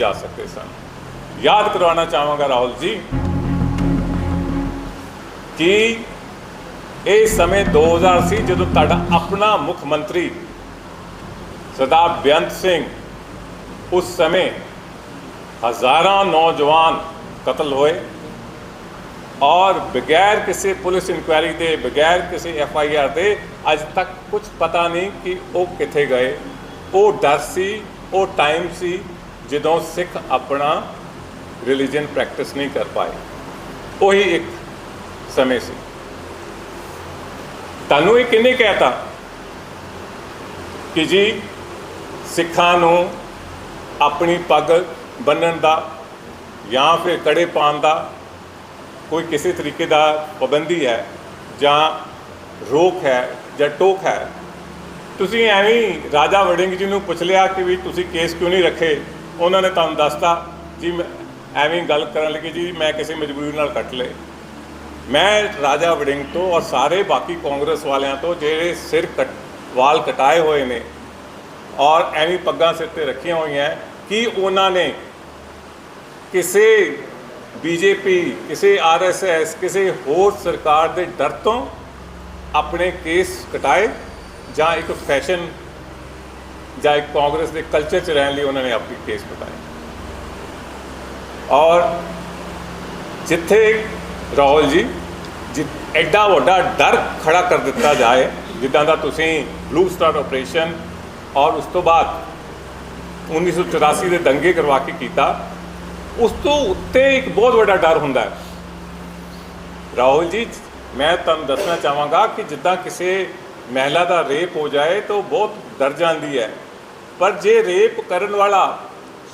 ਜਾ ਸਕਦੇ ਸਨ। ਯਾਦ ਕਰਵਾਉਣਾ ਚਾਹਾਂਗਾ ਰਾਹੁਲ ਜੀ ਕਿ ਇਹ ਸਮੇਂ 2000 ਸੀ ਜਦੋਂ ਤੁਹਾਡਾ ਆਪਣਾ ਮੁੱਖ ਮੰਤਰੀ ਸਰਦਾਰ ਬੇਅੰਤ ਸਿੰਘ ਉਸ ਸਮੇਂ ਹਜ਼ਾਰਾਂ ਨੌਜਵਾਨ ਕਤਲ ਹੋਏ ਔਰ ਬਗੈਰ ਕਿਸੇ ਪੁਲਿਸ ਇਨਕੁਆਇਰੀ ਦੇ, ਬਗੈਰ ਕਿਸੇ ਐਫ ਆਈ ਆਰ ਦੇ ਅੱਜ ਤੱਕ ਕੁਝ ਪਤਾ ਨਹੀਂ ਕਿ ਉਹ ਕਿੱਥੇ ਗਏ। ਉਹ ਡਰ ਸੀ, ਉਹ ਟਾਈਮ ਸੀ ਜਦੋਂ ਸਿੱਖ ਆਪਣਾ ਰਿਲੀਜੀਅਨ ਪ੍ਰੈਕਟਿਸ ਨਹੀਂ ਕਰ ਪਾਏ, ਉਹੀ ਇੱਕ ਸਮੇਂ ਸੀ। ਤੁਹਾਨੂੰ ਇਹ ਕਿਹਨੇ ਕਹਿਤਾ ਕਿ ਜੀ ਸਿੱਖਾਂ ਨੂੰ ਆਪਣੀ ਪੱਗ ਬੰਨਣ ਦਾ ਜਾਂ ਫਿਰ ਕੜੇ ਪਾਉਣ ਦਾ ਕੋਈ ਕਿਸੇ ਤਰੀਕੇ ਦਾ ਪਾਬੰਦੀ ਹੈ ਜਾਂ ਰੋਕ ਹੈ ਜਾਂ ਟੋਕ ਹੈ? ਤੁਸੀਂ ਐਵੇਂ ਹੀ ਰਾਜਾ ਵੜਿੰਗ ਜੀ ਨੂੰ ਪੁੱਛ ਲਿਆ ਕਿ ਵੀ ਤੁਸੀਂ ਕੇਸ ਕਿਉਂ ਨਹੀਂ ਰੱਖੇ? ਉਹਨਾਂ ਨੇ ਤੁਹਾਨੂੰ ਦੱਸਤਾ ਜੀ, ਮੈਂ ਐਵੇਂ ਗੱਲ ਕਰਨ ਲੱਗੇ ਜੀ, ਮੈਂ ਕਿਸੇ ਮਜਬੂਰੀ ਨਾਲ ਕੱਟ ਲਏ। ਮੈਂ ਰਾਜਾ ਵੜਿੰਗ ਤੋਂ ਔਰ ਸਾਰੇ ਬਾਕੀ ਕਾਂਗਰਸ ਵਾਲਿਆਂ ਤੋਂ ਜਿਹੜੇ ਸਿਰ ਕਟ, ਵਾਲ ਕਟਾਏ ਹੋਏ ਨੇ ਔਰ ਐਵੇਂ ਪੱਗਾਂ ਸਿਰ ਤੇ ਰੱਖੀਆਂ ਹੋਈਆਂ, ਕਿ ਉਹਨਾਂ ਨੇ ਕਿਸੇ ਬੀਜੇਪੀ, ਕਿਸੇ ਆਰਐਸਐਸ, ਕਿਸੇ ਹੋਰ ਸਰਕਾਰ ਦੇ ਡਰ ਤੋਂ ਆਪਣੇ ਕੇਸ ਕਟਾਏ ਜਾਂ ਇੱਕ ਫੈਸ਼ਨ ਜਾਂ ਇੱਕ ਕਾਂਗਰਸ ਦੇ ਕਲਚਰ 'ਚ ਰਹਿਣ ਲਈ ਉਹਨਾਂ ਨੇ ਆਪਣੀ ਕੇਸ ਕਟਾਏ ਔਰ ਜਿੱਥੇ ਰਾਹੁਲ ਜੀ, ਜਿ, ਐਡਾ ਵੱਡਾ ਡਰ ਖੜਾ ਕਰ ਦਿੱਤਾ ਜਾਏ, ਜਿੱਦਾਂ ਦਾ ਤੁਸੀਂ ਬਲੂ ਸਟਾਰ ਆਪਰੇਸ਼ਨ ਔਰ ਉਸ ਤੋਂ ਬਾਅਦ 1984 ਦੇ ਦੰਗੇ ਕਰਵਾ ਕੇ ਕੀਤਾ, ਉਸ ਤੋਂ ਉੱਤੇ ਇੱਕ ਬਹੁਤ ਵੱਡਾ ਡਰ ਹੁੰਦਾ ਹੈ। ਰਾਹੁਲ ਜੀ, ਮੈਂ ਤੁਹਾਨੂੰ ਦੱਸਣਾ ਚਾਹਾਂਗਾ ਕਿ ਜਿੱਦਾਂ ਕਿਸੇ ਮਹਿਲਾ ਦਾ ਰੇਪ ਹੋ ਜਾਏ ਤਾਂ ਉਹ ਬਹੁਤ ਡਰ ਜਾਂਦੀ ਹੈ। ਪਰ ਜੇ ਰੇਪ ਕਰਨ ਵਾਲਾ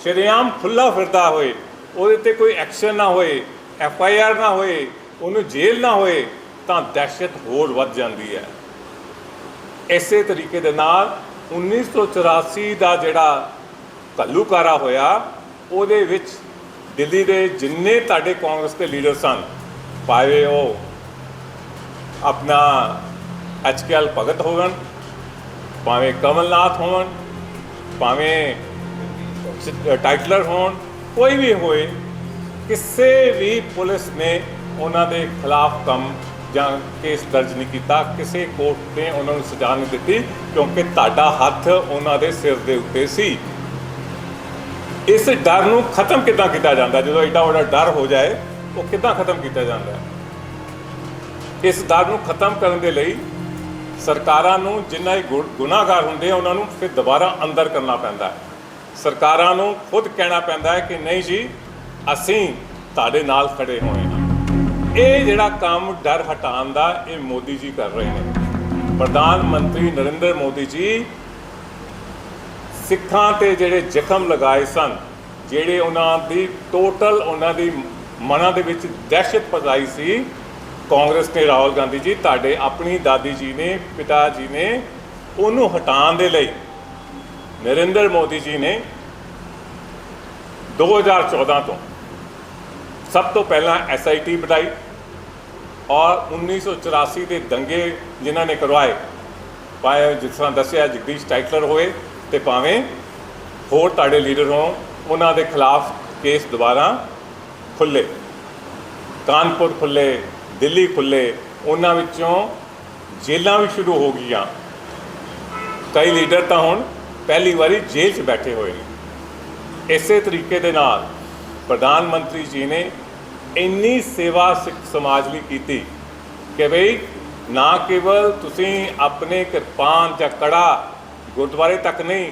ਸ਼ਰੇਆਮ ਖੁੱਲਾ ਫਿਰਦਾ ਹੋਏ, ਉਹਦੇ ਤੇ ਕੋਈ ਐਕਸ਼ਨ ਨਾ ਹੋਏ, ਐਫ ਆਈ ਆਰ ਨਾ ਹੋਏ, ਉਹਨੂੰ ਜੇਲ੍ਹ ਨਾ ਹੋਏ, ਤਾਂ ਦਹਿਸ਼ਤ ਹੋਰ ਵੱਧ ਜਾਂਦੀ ਹੈ। ਇਸੇ ਤਰੀਕੇ ਦੇ ਨਾਲ 1984 ਦਾ ਜਿਹੜਾ ਘੱਲੂਕਾਰਾ ਹੋਇਆ, ਉਹਦੇ ਵਿੱਚ ਦਿੱਲੀ ਦੇ ਜਿੰਨੇ ਤੁਹਾਡੇ ਕਾਂਗਰਸ ਦੇ ਲੀਡਰ ਸਨ ਭਾਵੇਂ ਉਹ ਆਪਣਾ ਐਚਕੇਐਲ ਭਗਤ ਹੋਵਣ, ਭਾਵੇਂ ਕਮਲਨਾਥ ਹੋਣ ਭਾਵੇਂ ਟਾਈਟਲਰ ਹੋਣ, ਕੋਈ ਵੀ ਹੋਏ, ਕਿਸੇ ਵੀ ਪੁਲਿਸ ਨੇ ਉਹਨਾਂ ਦੇ ਖਿਲਾਫ ਕੰਮ ਜਾਂ ਕੇਸ ਦਰਜ ਨਹੀਂ ਕੀਤਾ, ਕਿਸੇ ਕੋਰਟ ਨੇ ਉਹਨਾਂ ਨੂੰ ਸਜ਼ਾ ਨਹੀਂ ਦਿੱਤੀ, ਕਿਉਂਕਿ ਤੁਹਾਡਾ ਹੱਥ ਉਹਨਾਂ ਦੇ ਸਿਰ ਦੇ ਉੱਤੇ ਸੀ। ਇਸ ਡਰ ਨੂੰ ਖਤਮ ਕਿੱਦਾਂ ਕੀਤਾ ਜਾਂਦਾ? ਜਦੋਂ ਐਡਾ ਵੱਡਾ ਡਰ ਹੋ ਜਾਏ, ਉਹ ਕਿੱਦਾਂ ਖਤਮ ਕੀਤਾ ਜਾਂਦਾ? ਇਸ ਡਰ ਨੂੰ ਖਤਮ ਕਰਨ ਦੇ ਲਈ ਸਰਕਾਰਾਂ ਨੂੰ ਜਿੰਨਾ ਹੀ ਗੁ- ਗੁਨਾਹਗਾਰ ਹੁੰਦੇ ਆ, ਉਹਨਾਂ ਨੂੰ ਫਿਰ ਦੁਬਾਰਾ ਅੰਦਰ ਕਰਨਾ ਪੈਂਦਾ ਹੈ। ਸਰਕਾਰਾਂ ਨੂੰ ਖੁਦ ਕਹਿਣਾ ਪੈਂਦਾ ਹੈ ਕਿ ਨਹੀਂ ਜੀ, ਅਸੀਂ ਤੁਹਾਡੇ ਨਾਲ ਖੜੇ ਹੋਏ ਹਾਂ। ਇਹ ਜਿਹੜਾ ਕੰਮ ਡਰ ਹਟਾਉਣ ਦਾ ਇਹ ਮੋਦੀ ਜੀ ਕਰ ਰਹੇ ਨੇ। ਪ੍ਰਧਾਨ ਮੰਤਰੀ ਨਰਿੰਦਰ ਮੋਦੀ ਜੀ ਸਿੱਖਾਂ ਤੇ ਜਿਹੜੇ ਜ਼ਖਮ ਲਗਾਏ ਸਨ, ਜਿਹੜੇ ਉਹਨਾਂ ਦੀ ਟੋਟਲ ਉਹਨਾਂ ਦੀ ਮਨਾਂ ਦੇ ਵਿੱਚ ਦਹਿਸ਼ਤ ਪਜ਼ਾਈ ਸੀ ਕਾਂਗਰਸ ਨੇ ਰਾਹੁਲ ਗਾਂਧੀ ਜੀ, ਤੁਹਾਡੇ ਆਪਣੀ ਦਾਦੀ ਜੀ ਨੇ, ਪਿਤਾ ਜੀ ਨੇ ਉਹਨੂੰ ਹਟਾਉਣ ਦੇ ਲਈ ਨਰਿੰਦਰ ਮੋਦੀ ਜੀ ਨੇ 2014 ਤੋਂ ਸਭ ਤੋਂ ਪਹਿਲਾਂ ਐਸਆਈਟੀ ਬਣਾਈ ਔਰ 1984 ਦੇ ਦੰਗੇ ਜਿਨ੍ਹਾਂ ਨੇ ਕਰਵਾਏ, ਭਾਵੇਂ ਜਿਸ ਤਰ੍ਹਾਂ ਦੱਸਿਆ ਜਗਦੀਸ਼ ਟਾਈਟਲਰ ਹੋਏ ਤੇ ਭਾਵੇਂ ਹੋਰ ਤੁਹਾਡੇ ਲੀਡਰ ਹੋਣ, ਉਹਨਾਂ ਦੇ ਖਿਲਾਫ ਕੇਸ ਦੁਬਾਰਾ ਖੁੱਲੇ ਕਾਨਪੁਰ ਖੁੱਲੇ ਦਿੱਲੀ ਖੁੱਲੇ ਉਹਨਾਂ ਵਿੱਚੋਂ ਜੇਲ੍ਹਾਂ ਵੀ ਸ਼ੁਰੂ ਹੋ ਗਈਆਂ। ਕਈ ਲੀਡਰ ਤਾਂ ਹੁਣ ਪਹਿਲੀ ਵਾਰੀ ਜੇਲ੍ਹ 'ਚ ਬੈਠੇ ਹੋਏ ਨੇ। ਇਸੇ ਤਰੀਕੇ ਦੇ ਨਾਲ ਪ੍ਰਧਾਨ ਮੰਤਰੀ ਜੀ ਨੇ ਇੰਨੀ ਸੇਵਾ ਸਿੱਖ ਸਮਾਜ ਲਈ ਕੀਤੀ ਕਿ ਭਈ ਨਾ ਕੇਵਲ ਤੁਸੀਂ ਆਪਣੇ ਕਿਰਪਾਨ ਜਾਂ ਕੜਾ ਗੁਰਦੁਆਰੇ ਤੱਕ ਨਹੀਂ,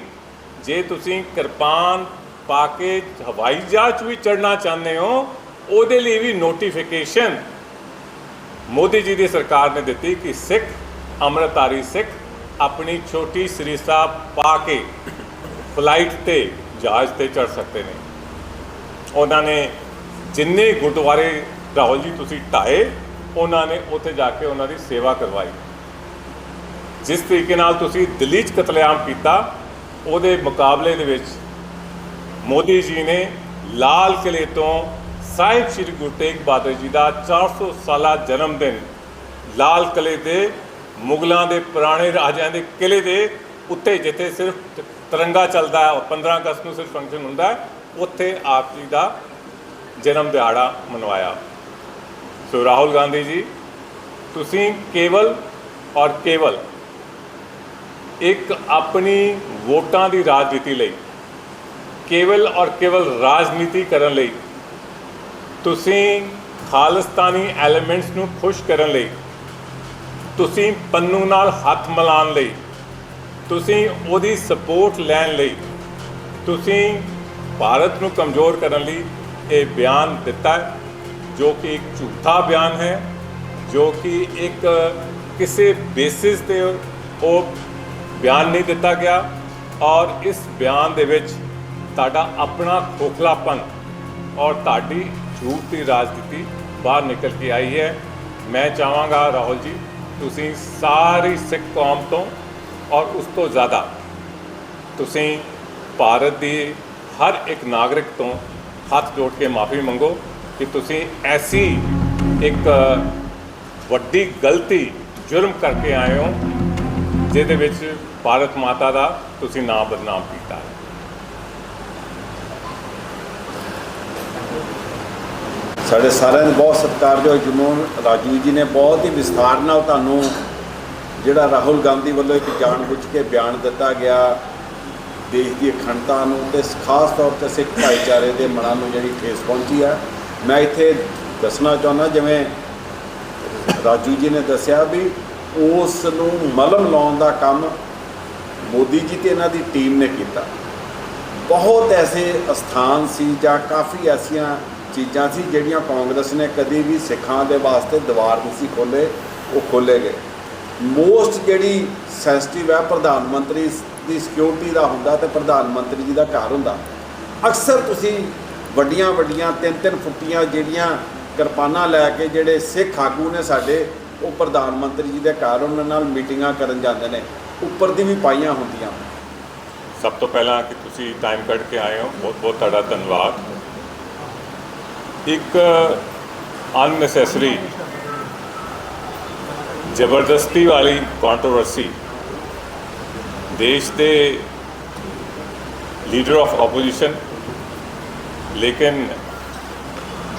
ਜੇ ਤੁਸੀਂ ਕਿਰਪਾਨ ਪਾ ਕੇ ਹਵਾਈ ਜਹਾਜ਼ 'ਚ ਵੀ ਚੜਨਾ ਚਾਹੁੰਦੇ ਹੋ, ਉਹਦੇ ਲਈ ਵੀ ਨੋਟੀਫਿਕੇਸ਼ਨ ਮੋਦੀ ਜੀ ਦੀ ਸਰਕਾਰ ਨੇ ਦਿੱਤੀ ਕਿ ਸਿੱਖ ਅੰਮ੍ਰਿਤਧਾਰੀ ਸਿੱਖ ਆਪਣੀ ਛੋਟੀ ਸਰੀਸਾ ਪਾ ਕੇ ਫਲਾਈਟ ਤੇ ਜਹਾਜ਼ ਤੇ ਚੜ ਸਕਦੇ ਨੇ। ਉਹਨਾਂ ਨੇ ਜਿੰਨੇ ਗੁਰਦੁਆਰੇ ਰਾਹੁਲ ਜੀ ਤੁਸੀਂ ਢਾਏ ਉਹਨਾਂ ਨੇ ਉੱਥੇ ਜਾ ਕੇ ਉਹਨਾਂ ਦੀ ਸੇਵਾ ਕਰਵਾਈ। ਜਿਸ ਤਰੀਕੇ ਨਾਲ ਤੁਸੀਂ ਦਿੱਲੀ 'ਚ ਕਤਲੇਆਮ ਕੀਤਾ, ਉਹਦੇ ਮੁਕਾਬਲੇ ਦੇ ਵਿੱਚ ਮੋਦੀ ਜੀ ਨੇ ਲਾਲ ਕਿਲੇ ਤੋਂ ਸਾਹਿਬ ਸ੍ਰੀ ਗੁਰੂ ਤੇਗ ਬਹਾਦਰ ਜੀ ਦਾ 400 ਸਾਲਾ ਜਨਮ ਦਿਨ, ਲਾਲ ਕਿਲੇ ਦੇ ਮੁਗਲਾਂ ਦੇ ਪੁਰਾਣੇ ਰਾਜਿਆਂ ਦੇ ਕਿਲੇ ਦੇ ਉੱਤੇ, ਜਿੱਥੇ ਸਿਰਫ ਤਿਰੰਗਾ ਚੱਲਦਾ ਹੈ, ਔਰ 15 ਅਗਸਤ ਨੂੰ ਸਿਰਫ ਫੰਕਸ਼ਨ ਹੁੰਦਾ ਹੈ, ਉੱਥੇ ਆਪ ਜੀ ਦਾ ਜਨਮ ਦਿਹਾੜਾ ਮਨਵਾਇਆ। ਸੋ ਰਾਹੁਲ ਗਾਂਧੀ ਜੀ, ਤੁਸੀਂ ਕੇਵਲ ਔਰ ਕੇਵਲ ਇੱਕ ਆਪਣੀ ਵੋਟਾਂ ਦੀ ਰਾਜਨੀਤੀ ਲਈ, ਕੇਵਲ ਔਰ ਕੇਵਲ ਰਾਜਨੀਤੀ ਕਰਨ ਲਈ ਤੁਸੀਂ ਖਾਲਿਸਤਾਨੀ ਐਲੀਮੈਂਟਸ ਨੂੰ ਖੁਸ਼ ਕਰਨ ਲਈ, ਤੁਸੀਂ ਪੰਨੂ ਨਾਲ ਹੱਥ ਮਿਲਾਉਣ ਲਈ, ਤੁਸੀਂ ਉਹਦੀ ਸਪੋਰਟ ਲੈਣ ਲਈ, ਤੁਸੀਂ ਭਾਰਤ ਨੂੰ ਕਮਜ਼ੋਰ ਕਰਨ ਲਈ ਇਹ ਬਿਆਨ ਦਿੱਤਾ ਜੋ ਕਿ ਇੱਕ ਝੂਠਾ ਬਿਆਨ ਹੈ, ਜੋ ਕਿ ਇੱਕ ਕਿਸੇ ਬੇਸਿਸ ਤੇ ਉਹ ਬਿਆਨ ਨਹੀਂ ਦਿੱਤਾ ਗਿਆ ਔਰ ਇਸ ਬਿਆਨ ਦੇ ਵਿੱਚ ਤੁਹਾਡਾ ਆਪਣਾ ਖੋਖਲਾਪਨ ਔਰ ਤੁਹਾਡੀ ਰੂਪ ਦੀ ਰਾਜਨੀਤੀ ਬਾਹਰ ਨਿਕਲ ਕੇ ਆਈ ਹੈ। ਮੈਂ ਚਾਹਾਂਗਾ ਰਾਹੁਲ ਜੀ, ਤੁਸੀਂ ਸਾਰੀ ਸਿੱਖ ਕੌਮ ਤੋਂ ਔਰ ਉਸ ਤੋਂ ਜ਼ਿਆਦਾ ਤੁਸੀਂ ਭਾਰਤ ਦੀ ਹਰ ਇੱਕ ਨਾਗਰਿਕ ਤੋਂ ਹੱਥ ਜੋੜ ਕੇ ਮਾਫੀ ਮੰਗੋ ਕਿ ਤੁਸੀਂ ਐਸੀ ਇੱਕ ਵੱਡੀ ਗਲਤੀ ਜੁਰਮ ਕਰਕੇ ਆਏ ਹੋ, ਜਿਹਦੇ ਵਿੱਚ ਭਾਰਤ ਮਾਤਾ ਦਾ ਤੁਸੀਂ ਨਾਮ ਬਦਨਾਮ ਕੀਤਾ ਹੈ। ਸਾਡੇ ਸਾਰਿਆਂ ਦੇ ਬਹੁਤ ਸਤਿਕਾਰਯੋਗ ਜਮੂਨ ਰਾਜੂ ਜੀ ਨੇ ਬਹੁਤ ਹੀ ਵਿਸਥਾਰ ਨਾਲ ਤੁਹਾਨੂੰ ਜਿਹੜਾ ਰਾਹੁਲ ਗਾਂਧੀ ਵੱਲੋਂ ਇੱਕ ਜਾਣਬੁੱਝ ਕੇ ਬਿਆਨ ਦਿੱਤਾ ਗਿਆ ਦੇਸ਼ ਦੀ ਅਖੰਡਤਾ ਨੂੰ ਤੇ ਖਾਸ ਤੌਰ ਤੇ ਸਿੱਖ ਭਾਈਚਾਰੇ ਦੇ ਮਨਾਂ ਨੂੰ ਜਿਹੜੀ ਠੇਸ ਪਹੁੰਚੀ ਆ। ਮੈਂ ਇੱਥੇ ਦੱਸਣਾ ਚਾਹੁੰਦਾ ਜਿਵੇਂ ਰਾਜੂ ਜੀ ਨੇ ਦੱਸਿਆ ਵੀ ਉਸ ਨੂੰ ਮਲਮ ਲਾਉਣ ਦਾ ਕੰਮ ਮੋਦੀ ਜੀ ਤੇ ਇਹਨਾਂ ਦੀ ਟੀਮ ਨੇ ਕੀਤਾ। ਬਹੁਤ ਐਸੇ ਅਸਥਾਨ ਸੀ ਜਾਂ ਕਾਫੀ ਐਸੀਆਂ ਚੀਜ਼ਾਂ ਸੀ ਜਿਹੜੀਆਂ ਕਾਂਗਰਸ ਨੇ ਕਦੀ ਵੀ ਸਿੱਖਾਂ ਦੇ ਵਾਸਤੇ ਦੀਵਾਰ ਨਹੀਂ ਸੀ ਖੋਲੇ, ਉਹ ਖੋਲੇ ਗਏ। ਮੋਸਟ ਜਿਹੜੀ ਸੈਂਸਿਟਿਵ ਹੈ, ਪ੍ਰਧਾਨ ਮੰਤਰੀ ਦੀ ਸਿਕਿਉਰਿਟੀ ਦਾ ਹੁੰਦਾ ਤੇ ਪ੍ਰਧਾਨ ਮੰਤਰੀ ਜੀ ਦਾ ਘਰ ਹੁੰਦਾ। ਅਕਸਰ ਤੁਸੀਂ ਵੱਡੀਆਂ ਵੱਡੀਆਂ, ਤਿੰਨ ਤਿੰਨ ਫੁੱਟੀਆਂ ਜਿਹੜੀਆਂ ਕਿਰਪਾਨਾਂ ਲੈ ਕੇ ਜਿਹੜੇ ਸਿੱਖ ਆਗੂ ਨੇ ਸਾਡੇ, ਉਹ ਪ੍ਰਧਾਨ ਮੰਤਰੀ ਜੀ ਦੇ ਘਰ ਉਹਨਾਂ ਨਾਲ ਮੀਟਿੰਗਾਂ ਕਰਨ ਜਾਂਦੇ ਨੇ। ਉੱਪਰ ਦੀ ਵੀ ਪਾਈਆਂ ਹੁੰਦੀਆਂ। ਸਭ ਤੋਂ ਪਹਿਲਾਂ ਕਿ ਤੁਸੀਂ ਟਾਈਮ ਕੱਢ ਕੇ ਆਏ ਹੋ। ਬਹੁਤ ਬਹੁਤ ਤੁਹਾਡਾ ਧੰਨਵਾਦ। ਇੱਕ ਅਨਨੈਸੈਸਰੀ ਜ਼ਬਰਦਸਤੀ ਵਾਲੀ ਕੰਟਰੋਵਰਸੀ ਦੇਸ਼ ਦੇ ਲੀਡਰ ਆਫ ਆਪੋਜੀਸ਼ਨ ਲੇਕਿਨ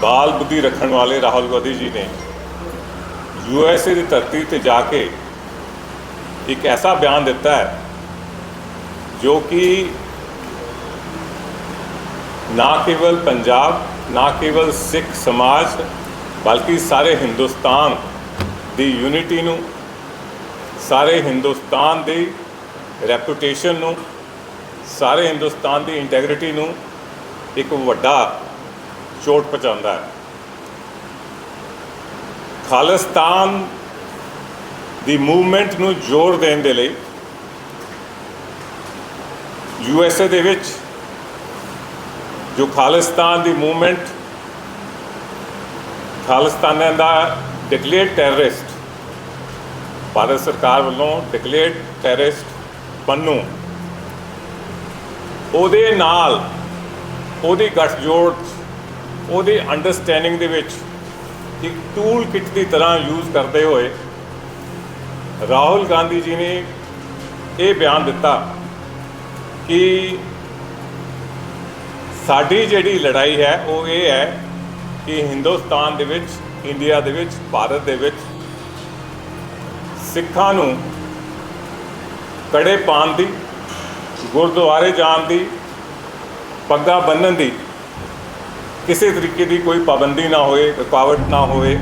ਬਾਲ ਬੁੱਧੀ ਰੱਖਣ ਵਾਲੇ ਰਾਹੁਲ ਗਾਂਧੀ ਜੀ ਨੇ ਯੂਐਸਏ ਦੀ ਧਰਤੀ ਤੇ ਜਾ ਕੇ ਇੱਕ ਐਸਾ ਬਿਆਨ ਦਿੱਤਾ ਹੈ, ਜੋ ਕਿ ਨਾ ਕੇਵਲ ਪੰਜਾਬ ਨਾ ਕੇਵਲ ਸਿੱਖ ਸਮਾਜ, ਬਲਕਿ ਸਾਰੇ ਹਿੰਦੁਸਤਾਨ ਦੀ ਯੂਨਿਟੀ ਨੂੰ, ਸਾਰੇ ਹਿੰਦੁਸਤਾਨ ਦੀ ਰੈਪੂਟੇਸ਼ਨ ਨੂੰ, ਸਾਰੇ ਹਿੰਦੁਸਤਾਨ ਦੀ ਇੰਟੈਗ੍ਰਿਟੀ ਨੂੰ ਇੱਕ ਵੱਡਾ ਚੋਟ ਪਹੁੰਚਾਉਂਦਾ ਹੈ। ਖਾਲਿਸਤਾਨ ਦੀ ਮੂਵਮੈਂਟ ਨੂੰ ਜ਼ੋਰ ਦੇਣ ਦੇ ਲਈ ਯੂਐਸਏ ਦੇ ਵਿੱਚ ਜੋ ਖਾਲਿਸਤਾਨ ਦੀ ਮੂਵਮੈਂਟ, ਖਾਲਿਸਤਾਨਾਂ ਦਾ ਡਿਕਲੇਅਰਡ ਟੈਰਰਿਸਟ ਭਾਰਤ ਸਰਕਾਰ ਵੱਲੋਂ ਡਿਕਲੇਅਰਡ ਟੈਰਰਿਸਟ ਪੰਨੂ। ਉਹਦੇ ਨਾਲ ਉਹਦੀ ਗੱਠਜੋੜ, ਉਹਦੀ ਅੰਡਰਸਟੈਂਡਿੰਗ ਦੇ ਵਿੱਚ ਇੱਕ ਟੂਲ ਕਿਟ ਦੀ ਤਰ੍ਹਾਂ ਯੂਜ਼ ਕਰਦੇ ਹੋਏ ਰਾਹੁਲ ਗਾਂਧੀ ਜੀ ਨੇ ਇਹ ਬਿਆਨ ਦਿੱਤਾ ਕਿ ਸਾਡੀ ਜਿਹੜੀ ਲੜਾਈ ਹੈ, ਉਹ ਇਹ ਹੈ ਕਿ ਹਿੰਦੁਸਤਾਨ ਦੇ ਵਿੱਚ, ਇੰਡੀਆ ਦੇ ਵਿੱਚ, ਭਾਰਤ ਦੇ ਵਿੱਚ ਸਿੱਖਾਂ ਨੂੰ ਕੜੇ ਪਾਉਣ ਦੀ, ਗੁਰਦੁਆਰੇ ਜਾਣ ਦੀ, ਪੱਗਾਂ ਬੰਨ੍ਹਣ ਦੀ ਕਿਸੇ ਤਰੀਕੇ ਦੀ ਕੋਈ ਪਾਬੰਦੀ ਨਾ ਹੋਏ, ਰੁਕਾਵਟ ਨਾ ਹੋਵੇ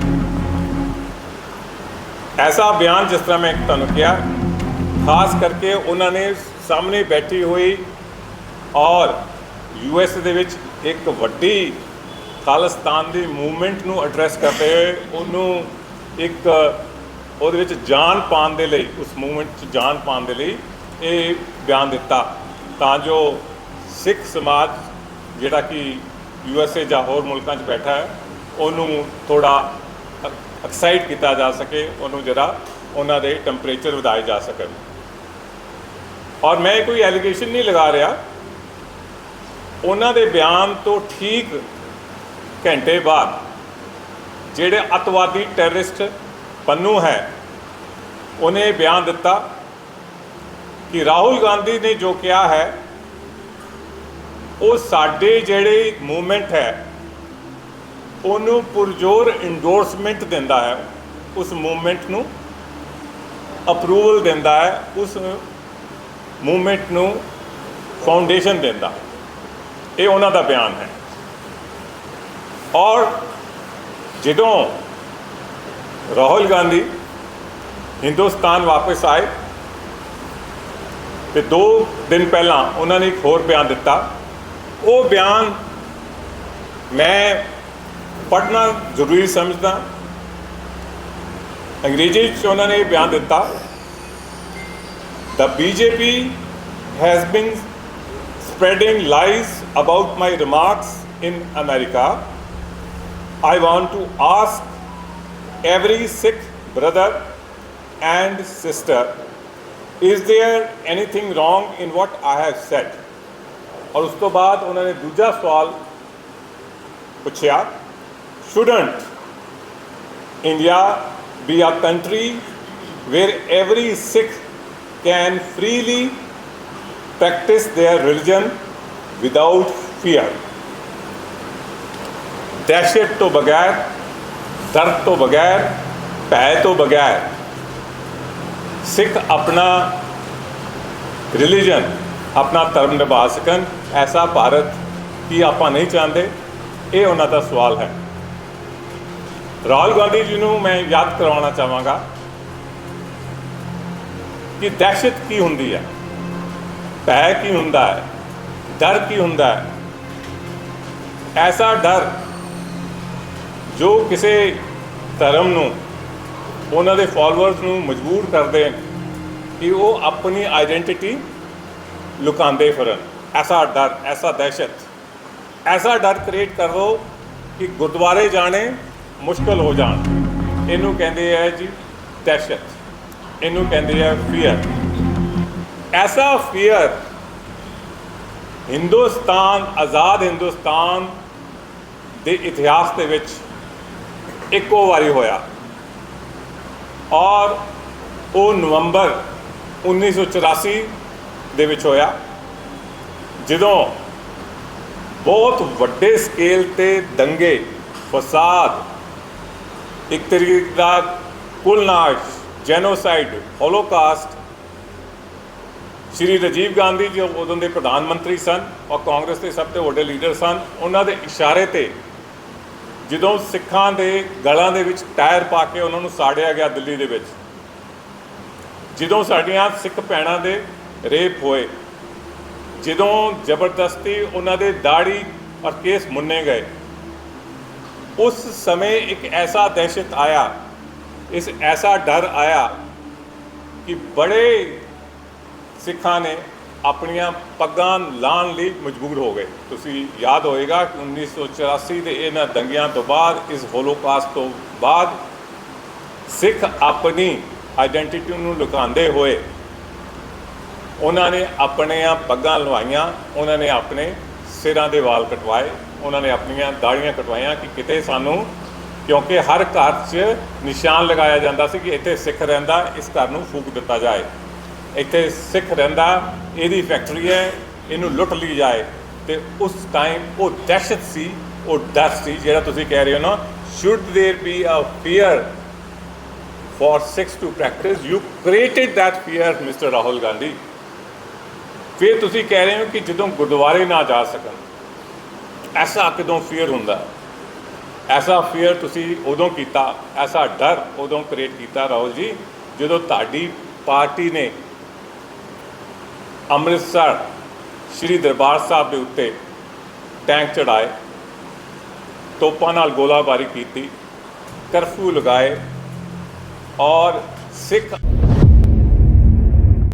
ਐਸਾ ਬਿਆਨ ਜਿਸ ਤਰ੍ਹਾਂ ਮੈਂ ਤੁਹਾਨੂੰ ਕਿਹਾ, ਖਾਸ ਕਰਕੇ ਉਹਨਾਂ ਨੇ ਸਾਹਮਣੇ ਬੈਠੀ ਹੋਈ ਔਰ ਯੂ ਯੂਐਸ ਦੇ ਵਿੱਚ ਇੱਕ ਵੱਡੀ ਖਾਲਿਸਤਾਨ ਦੀ ਮੂਵਮੈਂਟ ਨੂੰ ਐਡਰੈਸ ਕਰਦੇ ਹੋਏ ਉਹਨੂੰ ਇੱਕ, ਉਹਦੇ ਵਿੱਚ ਜਾਨ ਪਾਉਣ ਦੇ ਲਈ, ਉਸ ਮੂਵਮੈਂਟ 'ਚ ਜਾਨ ਪਾਉਣ ਦੇ ਲਈ ਇਹ ਬਿਆਨ ਦਿੱਤਾ। ਤਾਂ ਜੋ ਸਿੱਖ ਸਮਾਜ ਜਿਹੜਾ ਕਿ ਯੂ ਐੱਸ ਏ ਜਾਂ ਹੋਰ ਮੁਲਕਾਂ 'ਚ ਬੈਠਾ ਹੈ, ਉਹਨੂੰ ਥੋੜਾ ਐਕਸਾਈਟ ਕੀਤਾ ਜਾ ਸਕੇ, ਉਹਨੂੰ ਜਰਾ ਉਹਨਾਂ ਦੇ ਟੈਂਪਰੇਚਰ ਵਧਾਏ ਜਾ ਸਕਣ। ਔਰ ਮੈਂ ਕੋਈ ਐਲੀਗੇਸ਼ਨ ਨਹੀਂ ਲਗਾ ਰਿਹਾ ਉਹਨਾਂ ਦੇ ਬਿਆਨ ਤੋਂ ਠੀਕ ਘੰਟੇ ਬਾਅਦ ਜਿਹੜੇ ਅਤਵਾਦੀ ਟੈਰਰਿਸਟ ਪੰਨੂ ਹੈ, ਉਹਨੇ ਬਿਆਨ ਦਿੱਤਾ ਕਿ ਰਾਹੁਲ ਗਾਂਧੀ ਨੇ ਜੋ ਕਿਹਾ ਹੈ, ਉਹ ਸਾਡੇ ਜਿਹੜੇ ਮੂਵਮੈਂਟ ਹੈ, ਉਹਨੂੰ ਪੁਰਜੋਰ ਇੰਡੋਰਸਮੈਂਟ ਦਿੰਦਾ ਹੈ, ਉਸ ਮੂਵਮੈਂਟ ਨੂੰ ਅਪਰੂਵਲ ਦਿੰਦਾ ਹੈ, ਉਸ ਮੂਵਮੈਂਟ ਨੂੰ ਫਾਊਂਡੇਸ਼ਨ ਦਿੰਦਾ। ਇਹ ਉਹਨਾਂ ਦਾ ਬਿਆਨ ਹੈ। ਔਰ ਜਦੋਂ ਰਾਹੁਲ ਗਾਂਧੀ ਹਿੰਦੁਸਤਾਨ ਵਾਪਸ ਆਏ ਤੇ 2 ਦਿਨ ਪਹਿਲਾਂ ਉਹਨਾਂ ਨੇ ਇੱਕ ਹੋਰ ਬਿਆਨ ਦਿੱਤਾ। ਉਹ ਬਿਆਨ ਮੈਂ ਪੜ੍ਹਨਾ ਜ਼ਰੂਰੀ ਸਮਝਦਾ। ਅੰਗਰੇਜ਼ੀ 'ਚ ਉਹਨਾਂ ਨੇ ਇਹ ਬਿਆਨ ਦਿੱਤਾ, The BJP has been spreading lies about my remarks in America, I want to ask every Sikh brother and sister, is there anything wrong in what I have said? और उस तो बाद उन्होंने दूजा सवाल पूछा shouldn't India be a country where every Sikh can freely practise their religion religion without ਦਹਿਸ਼ਤ ਤੋਂ ਬਗੈਰ ਦਰਦ ਤੋਂ ਬਗੈਰ ਭੈ ਤੋਂ ਬਗੈਰ ਸਿੱਖ ਆਪਣਾ ਰਿਲੀਜਨ ਆਪਣਾ ਧਰਮ ਨਿਭਾ ਸਕਣ ਐਸਾ ਭਾਰਤ ਕੀ ਆਪਾਂ ਨਹੀਂ ਚਾਹੁੰਦੇ ਇਹ ਉਹਨਾਂ ਦਾ ਸਵਾਲ ਹੈ ਰਾਹੁਲ ਗਾਂਧੀ ਜੀ ਨੂੰ ਮੈਂ ਯਾਦ ਕਰਵਾਉਣਾ ਚਾਹਾਂਗਾ ਕਿ ਦਹਿਸ਼ਤ ਕੀ ਹੁੰਦੀ ਹੈ ਭੈ ਕੀ ਹੁੰਦਾ ਹੈ ਡਰ ਕੀ ਹੁੰਦਾ ਹੈ? ਐਸਾ ਡਰ ਜੋ ਕਿਸੇ ਧਰਮ ਨੂੰ, ਉਹਨਾਂ ਦੇ ਫਾਲੋਅਰਸ ਨੂੰ ਮਜਬੂਰ ਕਰਦੇ ਕਿ ਉਹ ਆਪਣੀ ਆਇਡੈਂਟੀਟੀ ਲੁਕਾਉਂਦੇ ਫਿਰਨ। ਐਸਾ ਡਰ, ਐਸਾ ਦਹਿਸ਼ਤ, ਐਸਾ ਡਰ ਕ੍ਰੀਏਟ ਕਰ ਦੋ ਕਿ ਗੁਰਦੁਆਰੇ ਜਾਣੇ ਮੁਸ਼ਕਲ ਹੋ ਜਾਣ। ਇਹਨੂੰ ਕਹਿੰਦੇ ਆ ਜੀ ਦਹਿਸ਼ਤ। ਇਹਨੂੰ ਕਹਿੰਦੇ ਆ ਫੀਅਰ ਐਸਾ ਫੀਅਰ ਹਿੰਦੁਸਤਾਨ, ਆਜ਼ਾਦ ਹਿੰਦੁਸਤਾਨ ਦੇ ਇਤਿਹਾਸ ਦੇ ਵਿੱਚ ਇੱਕੋ ਵਾਰੀ ਹੋਇਆ। ਔਰ ਉਹ ਨਵੰਬਰ 1984 ਦੇ ਵਿੱਚ ਹੋਇਆ, ਜਦੋਂ ਬਹੁਤ ਵੱਡੇ ਸਕੇਲ ਤੇ ਦੰਗੇ, ਫਸਾਦ, ਇੱਕ ਤਰੀਕੇ ਦਾ ਕੁਲਨਾਸ਼ ਜੈਨੋਸਾਈਡ ਹੋਲੋਕਾਸਟ ਸ਼੍ਰੀ ਰਾਜੀਵ ਗਾਂਧੀ ਜੋ ਉਦੋਂ ਦੇ ਪ੍ਰਧਾਨ ਮੰਤਰੀ ਸਨ ਔਰ ਕਾਂਗਰਸ ਦੇ ਸਭ ਤੋਂ ਵੱਡੇ ਲੀਡਰ ਸਨ। ਉਹਨਾਂ ਦੇ ਇਸ਼ਾਰੇ ਤੇ ਜਦੋਂ ਸਿੱਖਾਂ ਦੇ ਗਲਾਂ ਦੇ ਵਿੱਚ ਟਾਇਰ ਪਾ ਕੇ ਉਹਨਾਂ ਨੂੰ ਸਾੜਿਆ ਗਿਆ ਦਿੱਲੀ ਦੇ ਵਿੱਚ, ਜਦੋਂ ਸਾਡੀਆਂ ਸਿੱਖ ਭੈਣਾਂ ਦੇ ਰੇਪ ਹੋਏ, ਜਦੋਂ ਜ਼ਬਰਦਸਤੀ ਉਹਨਾਂ ਦੇ ਦਾੜੀ ਔਰ ਕੇਸ ਮੁੰਨੇ ਗਏ, ਉਸ ਸਮੇਂ ਇੱਕ ਐਸਾ ਦਹਿਸ਼ਤ ਆਇਆ, ਇਸ ਐਸਾ ਡਰ ਆਇਆ ਕਿ ਬੜੇ ਸਿੱਖਾਂ ਨੇ ਆਪਣੀਆਂ ਪੱਗਾਂ ਲਾਣ ਲਈ ਮਜਬੂਰ ਹੋ ਗਏ। ਤੁਸੀਂ ਯਾਦ ਹੋਏਗਾ ਕਿ 1984 ਦੇ ਇਹਨਾਂ ਦੰਗਿਆਂ ਤੋਂ ਬਾਅਦ, ਇਸ ਹੋਲੋਕਾਸਟ ਤੋਂ ਬਾਅਦ ਸਿੱਖ ਆਪਣੀ ਆਇਡੈਂਟੀਟੀ ਨੂੰ ਲੁਕਾਉਂਦੇ ਹੋਏ ਉਹਨਾਂ ਨੇ ਆਪਣੀਆਂ ਪੱਗਾਂ ਲਵਾਈਆਂ, ਉਹਨਾਂ ਨੇ ਆਪਣੇ ਸਿਰਾਂ ਦੇ ਵਾਲ ਕਟਵਾਏ, ਉਹਨਾਂ ਨੇ ਆਪਣੀਆਂ ਦਾੜੀਆਂ ਕਟਵਾਈਆਂ ਕਿ ਕਿਤੇ ਸਾਨੂੰ, ਕਿਉਂਕਿ ਹਰ ਘਰ 'ਚ ਨਿਸ਼ਾਨ ਲਗਾਇਆ ਜਾਂਦਾ ਸੀ ਕਿ ਇੱਥੇ ਸਿੱਖ ਰਹਿੰਦਾ, ਇਸ ਘਰ ਨੂੰ ਫੂਕ ਦਿੱਤਾ ਜਾਏ। ਇੱਥੇ ਸਿੱਖ ਰਹਿੰਦਾ ਇਹਦੀ ਫੈਕਟਰੀ ਹੈ ਇਹਨੂੰ ਲੁੱਟ ਲਈ ਜਾਏ ਤੇ ਉਸ ਟਾਈਮ ਉਹ ਦਹਿਸ਼ਤ ਸੀ ਉਹ ਡਰ ਸੀ ਜਿਹੜਾ ਤੁਸੀਂ ਕਹਿ ਰਹੇ ਹੋ ਨਾ should there be a fear for Sikhs to practice you created that fear Mr. Rahul Gandhi ਫਿਰ ਤੁਸੀਂ ਕਹਿ ਰਹੇ ਹੋ ਕਿ ਜਦੋਂ ਗੁਰਦੁਆਰੇ ਨਾ ਜਾ ਸਕਣ ਐਸਾ ਕਿਦੋਂ ਫੀਅਰ ਹੁੰਦਾ ਐਸਾ ਫੀਅਰ ਤੁਸੀਂ ਉਦੋਂ ਕੀਤਾ ਐਸਾ ਡਰ ਉਦੋਂ ਕ੍ਰੀਏਟ ਕੀਤਾ ਰਾਹੁਲ ਜੀ ਜਦੋਂ ਤੁਹਾਡੀ ਪਾਰਟੀ ਨੇ ਅੰਮ੍ਰਿਤਸਰ ਸ਼੍ਰੀ ਦਰਬਾਰ ਸਾਹਿਬ ਦੇ ਉੱਤੇ ਟੈਂਕ ਚੜਾਏ ਤੋਪਾਂ ਨਾਲ ਗੋਲਾਬਾਰੀ ਕੀਤੀ, ਕਰਫਿਊ ਲਗਾਏ ਔਰ ਸਿੱਖ